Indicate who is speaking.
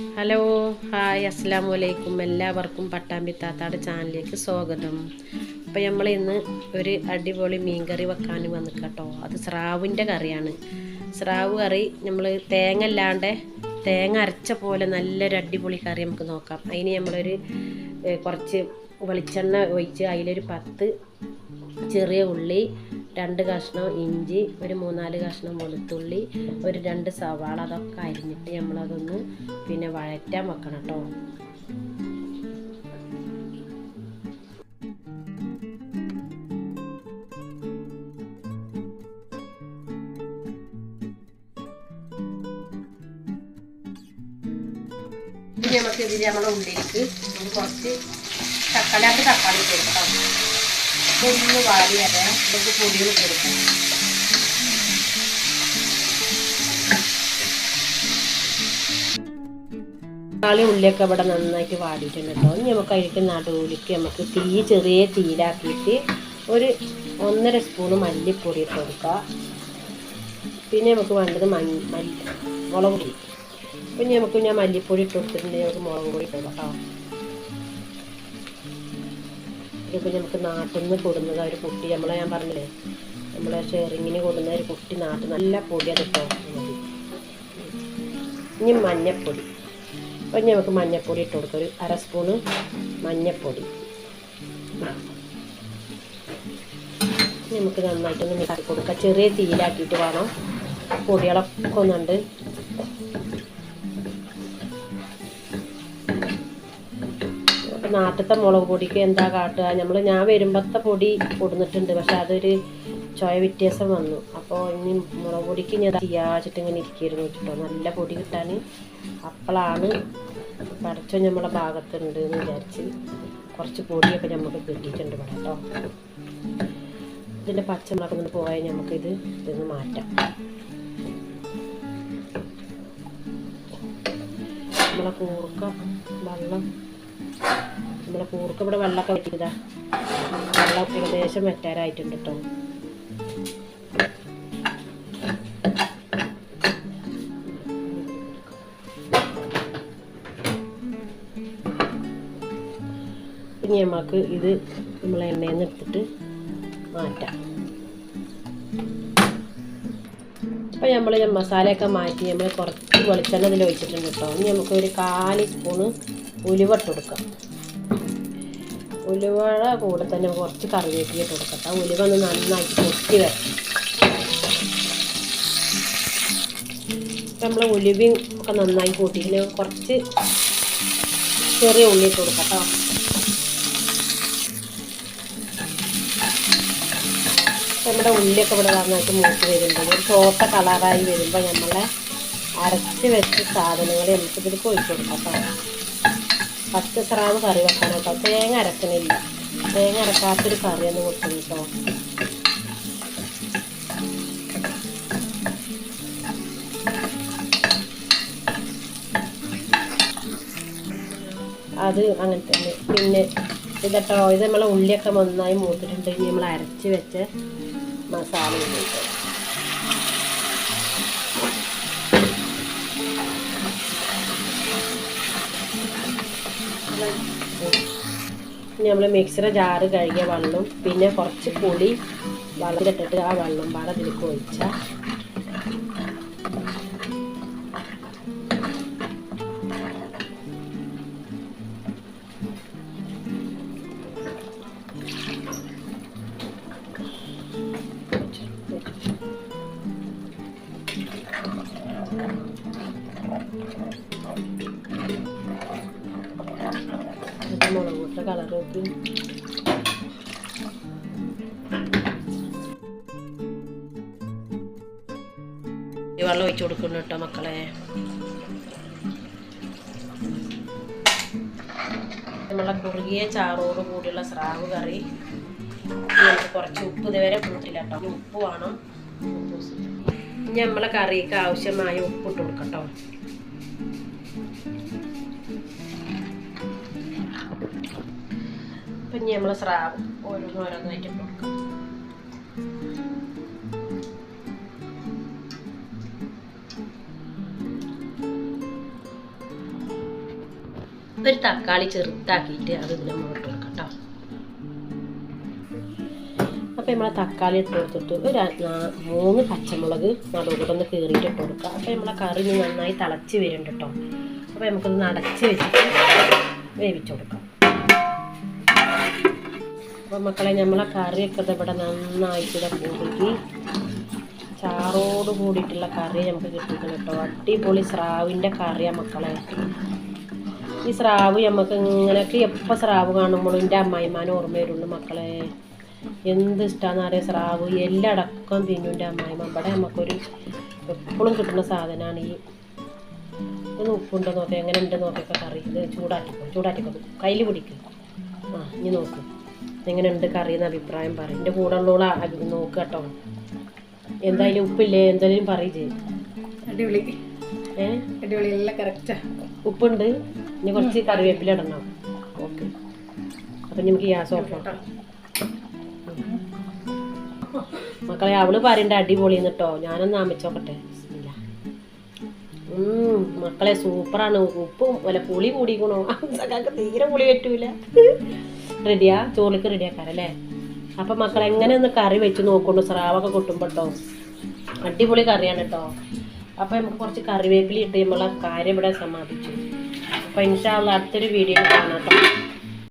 Speaker 1: Hello hi അസ്സാം വലൈക്കും എല്ലാവർക്കും പട്ടാമ്പി ചാനലിലേക്ക് സ്വാഗതം. അപ്പോൾ നമ്മൾ ഇന്ന് ഒരു അടിപൊളി മീൻകറി വെക്കാൻ വന്നു കേട്ടോ അത് സ്രാവിന്റെ കറിയാണ്. സ്രാവ് കറി നമ്മൾ തേങ്ങ അല്ലാണ്ട് തേങ്ങ അരച്ച പോലെ നല്ലൊരു അടിപൊളി കറി നമുക്ക് നോക്കാം. അതിന് നമ്മളൊരു കുറച്ച് വെളിച്ചെണ്ണ ഒഴിച്ച് അതിലൊരു പത്ത് ചെറിയ ഉള്ളി രണ്ട് കഷ്ണം ഇഞ്ചി ഒരു മൂന്നാൽ കഷ്ണം വെളുത്തുള്ളി ഒരു രണ്ട് സവാള അതൊക്കെ അരിഞ്ഞിട്ട് നമ്മളതൊന്ന് പിന്നെ വഴറ്റാൻ വെക്കണം കേട്ടോ നമുക്ക് ഇതിൽ നമ്മുടെ ഉള്ളിലേക്ക് കുറച്ച് കുറച്ച് അത് തക്കാളി കൊടുക്കാം ഇതൊന്ന് വാരി വരണം നമുക്ക് പൊടികൾ കൊടുക്കണം തക്കാളി ഉള്ളിയൊക്കെ ഇവിടെ നന്നായിട്ട് വാടിയിട്ടുണ്ട് കേട്ടോ. ഇനി നമുക്ക് അതിലേക്ക് നടുവിലേക്ക് നമുക്ക് തീ ചെറിയ തീയിലാക്കിയിട്ട് ഒരു ഒന്നര സ്പൂണ് മല്ലിപ്പൊടി ഇട്ട് കൊടുക്കുക. പിന്നെ നമുക്ക് വേണ്ടത് മഞ്ഞ മല്ലി മുളക് പൊടി. പിന്നെ നമുക്ക് ഞാൻ മല്ലിപ്പൊടി ഇട്ട് കൊടുത്തിട്ടുണ്ടെങ്കിൽ നമുക്ക് മുളക് പൊടി ഇട്ട് കൊടുക്കാം ഇതിപ്പോൾ നമുക്ക് നാട്ടിൽ നിന്ന് കൊടുന്നത് ഒരു കുട്ടി നമ്മളെ ഞാൻ പറഞ്ഞില്ലേ നമ്മളെ ഷെയറിങ്ങിന് കൊടുന്ന ഒരു കുട്ടി നാട്ടിൽ നല്ല പൊടി അത് മതി ഇനി മഞ്ഞപ്പൊടി. അപ്പം നമുക്ക് മഞ്ഞപ്പൊടി ഇട്ട് കൊടുക്കാം. ഒരു അര സ്പൂണ് മഞ്ഞപ്പൊടി. നമുക്ക് നന്നായിട്ടൊന്ന് മിക്സാക്കി കൊടുക്കാം. ചെറിയ തീയിലാക്കിയിട്ട് വേണം. പൊടികളൊക്കെ ഒന്നുണ്ട്. നാട്ടിലത്തെ മുളക് പൊടിക്ക് എന്താ കാട്ടുക? നമ്മൾ ഞാൻ വരുമ്പത്തെ പൊടി കൊടുന്നിട്ടുണ്ട് പക്ഷെ അതൊരു ചോയ വ്യത്യാസം വന്നു. അപ്പോൾ ഇനി മുളക് പൊടിക്ക് ഞാൻ ചെയ്യാച്ചിട്ട് ഇങ്ങനെ ഇരിക്കുന്നു വെച്ചിട്ടോ നല്ല പൊടി കിട്ടാൻ അപ്പോഴാണ് പടച്ചോ നമ്മളെ ഭാഗത്തുണ്ട് എന്ന് വിചാരിച്ച് കുറച്ച് പൊടിയൊക്കെ നമുക്ക് കിട്ടിയിട്ടുണ്ട് ഇവിടെ കേട്ടോ. ഇതിന്റെ പച്ചമുളക് കൊണ്ട് പോയാൽ നമുക്കിത് ഇതൊന്ന് മാറ്റാം. നമ്മളെ കൂർക്ക വെള്ളം നമ്മളെ കൂർക്ക് ഇവിടെ വെള്ളമൊക്കെ വെച്ചിട്ടാ വെള്ളം ഏകദേശം വെറ്റാറായിട്ടുണ്ട് കേട്ടോ. ഇനി നമുക്ക് ഇത് നമ്മൾ എണ്ണയിൽ എടുത്തിട്ട് മാറ്റാം. അപ്പോൾ നമ്മൾ മസാലയൊക്കെ മാറ്റി നമ്മൾ കുറച്ച് വെളിച്ചെണ്ണ ഇതിൽ വെച്ചിട്ടുണ്ട് കേട്ടോ. ഇനി നമുക്ക് ഒരു കാൽ സ്പൂണ് ഉലുവ കൊടുക്കാം. ഉലുവയുടെ കൂടെ തന്നെ കുറച്ച് കറിവേപ്പില ഇട്ട് കൊടുക്കാം കേട്ടോ. ഉലുവ ഒന്ന് നന്നായിട്ട് പൊട്ടി വരണം. നമ്മൾ ഉലുവയും ഒക്കെ നന്നായി കൂട്ടിയിട്ട് കുറച്ച് ചെറിയ ഉള്ളി ഇട്ട് കൊടുക്കാം നമ്മുടെ ഉള്ളിയൊക്കെ ഇവിടെ നന്നായിട്ട് മൂത്ത് വരുമ്പോൾ ഒരു ചോത്ത കളറായി വരുമ്പോൾ നമ്മളെ അരച്ച് വെച്ച സാധനങ്ങൾ നമുക്കിതിൽ ഒഴിച്ച് കൊടുക്കാം കേട്ടോ. പത്ത് സ്രാവ് കറി വെക്കാൻ കേട്ടോ തേങ്ങ അരക്കണില്ല. തേങ്ങ അരക്കാത്തൊരു കറിയൊന്നും കൊടുക്കണം കേട്ടോ അത് അങ്ങനെ തന്നെ. പിന്നെ ഇതട്ടോ ഇത് നമ്മളെ ഉള്ളിയൊക്കെ നന്നായി മൂത്തിട്ടുണ്ടെങ്കിൽ നമ്മൾ അരച്ച് വെച്ച് മസാല ഉപയോഗിക്കാം ഇനി നമ്മൾ മിക്സിയുടെ ജാറ് കഴുകിയ വെള്ളം പിന്നെ കുറച്ച് പുളി വെള്ളത്തിലിട്ടിട്ട് ആ വെള്ളം പാടെ ഇതിലേക്ക് ഒഴിച്ചാൽ മുളക് പൊട്ട കളർ നോക്കി വെള്ളം ഒഴിച്ചു കൊടുക്കുന്നു കേട്ടോ മക്കളെ. നമ്മളെ കുറുകിയ ചാറോട് കൂടിയുള്ള സ്രാവ് കറി. നമുക്ക് കുറച്ച് ഉപ്പ് ഇതുവരെ കൂട്ടില്ല കേട്ടോ. ഉപ്പ് വേണം. ഇനി നമ്മളെ കറിക്ക് ആവശ്യമായ ഉപ്പ് ഇട്ട് കൊടുക്കട്ടോ. ഇനി നമ്മൾ സ്രാവ് ഓരോന്നോരോന്നായിട്ട് ഇട്ട് കൊടുക്കാം. ഒരു തക്കാളി ചെറുത്താക്കിയിട്ട് അത് ഇതിനെ നമ്മൾ ഇട്ട് കൊടുക്കാം കേട്ടോ അപ്പോൾ നമ്മളെ തക്കാളി ഇട്ട് കൊടുത്തിട്ട് ഒരു മൂന്ന് പച്ചമുളക് നടുകൂടെ ഒന്ന് കീറിയിട്ട് ഇട്ട് കൊടുക്കുക അപ്പോൾ നമ്മളെ കറി നന്നായി തിളച്ച് വരുന്നുണ്ട് കേട്ടോ അപ്പോൾ നമുക്കൊന്ന് നടച്ച് വെച്ചിട്ട് വേവിച്ചു കൊടുക്കാം. അപ്പോൾ മക്കളെ നമ്മളെ കറിയൊക്കെ ഇവിടെ നന്നായിട്ട് ഇവിടെ കൂടിയിട്ട് ചാറോട് കൂടിയിട്ടുള്ള കറി നമുക്ക് കിട്ടിക്കണം കേട്ടോ അടിപൊളി സ്രാവിന്റെ കറിയാണ് മക്കളെ. ഈ സ്രാവ് നമുക്ക് ഇങ്ങനെയൊക്കെ എപ്പോൾ സ്രാവ് കാണുമ്പോഴും എന്റെ അമ്മായിമാനെ ഓർമ്മ വരുള്ളൂ മക്കളെ. എന്ത് ഇഷ്ടമാണെന്ന് അറിയാം സ്രാവ്? എല്ലടക്കം തിന്നും എന്റെ അമ്മായിമ്മ. ഇവിടെ നമുക്കൊരു എപ്പോഴും കിട്ടുന്ന സാധനമാണ് ഈ ഒന്ന് ഉപ്പുണ്ടോ നോക്കി എങ്ങനെ ഉണ്ടെന്ന് നോക്കിയൊക്കെ കറി. ഇത് ചൂടാക്കിക്കോ ചൂടാക്കിക്കോ. കയ്യിൽ പിടിക്കും. ആ ഇനി നോക്ക്. എങ്ങനെ ഉണ്ട് കറി എന്ന് അഭിപ്രായം പറയും എന്റെ കൂടെ ഉള്ളോളെ നോക്ക് കേട്ടോ. എന്തായാലും ഉപ്പില്ലേ? എന്തായാലും പറയും ചെയ്യും.
Speaker 2: അടിപൊളി.
Speaker 1: ഏ?
Speaker 2: അടിപൊളി. എല്ലാം കറക്റ്റാ
Speaker 1: ഉപ്പുണ്ട്. ഇനി കുറച്ച് കറിവേപ്പില ഇടണം. ഓക്കെ. അപ്പം നമുക്ക് ഗ്യാസ് ഓഫ് ആക്കാം. മക്കളെ അവൾ പറയണ്ട അടിപൊളി കേട്ടോ ഞാനൊന്ന് ആമിച്ചോക്കട്ടെ മക്കളെ സൂപ്പറാണ്. ഉപ്പും അല്ല പുളി കൂടിക്കണോ? സഖാക്ക് തീരെ പുളി പറ്റൂല. റെഡിയാ? ചോറിലേക്ക് റെഡിയാക്കാറല്ലേ അപ്പം മക്കൾ എങ്ങനെ ഒന്ന് കറി വെച്ച് നോക്കൊണ്ടു സ്രാവൊക്കെ കൊട്ടുമ്പോട്ടോ അടിപൊളി കറിയാണ് കേട്ടോ. അപ്പം നമുക്ക് കുറച്ച് കറിവേപ്പില ഇട്ട് നമ്മളെ കാര്യം ഇവിടെ സമാപിച്ചു. അപ്പം ഇൻഷാള്ള അടുത്തൊരു വീഡിയോ കാണാം കേട്ടോ.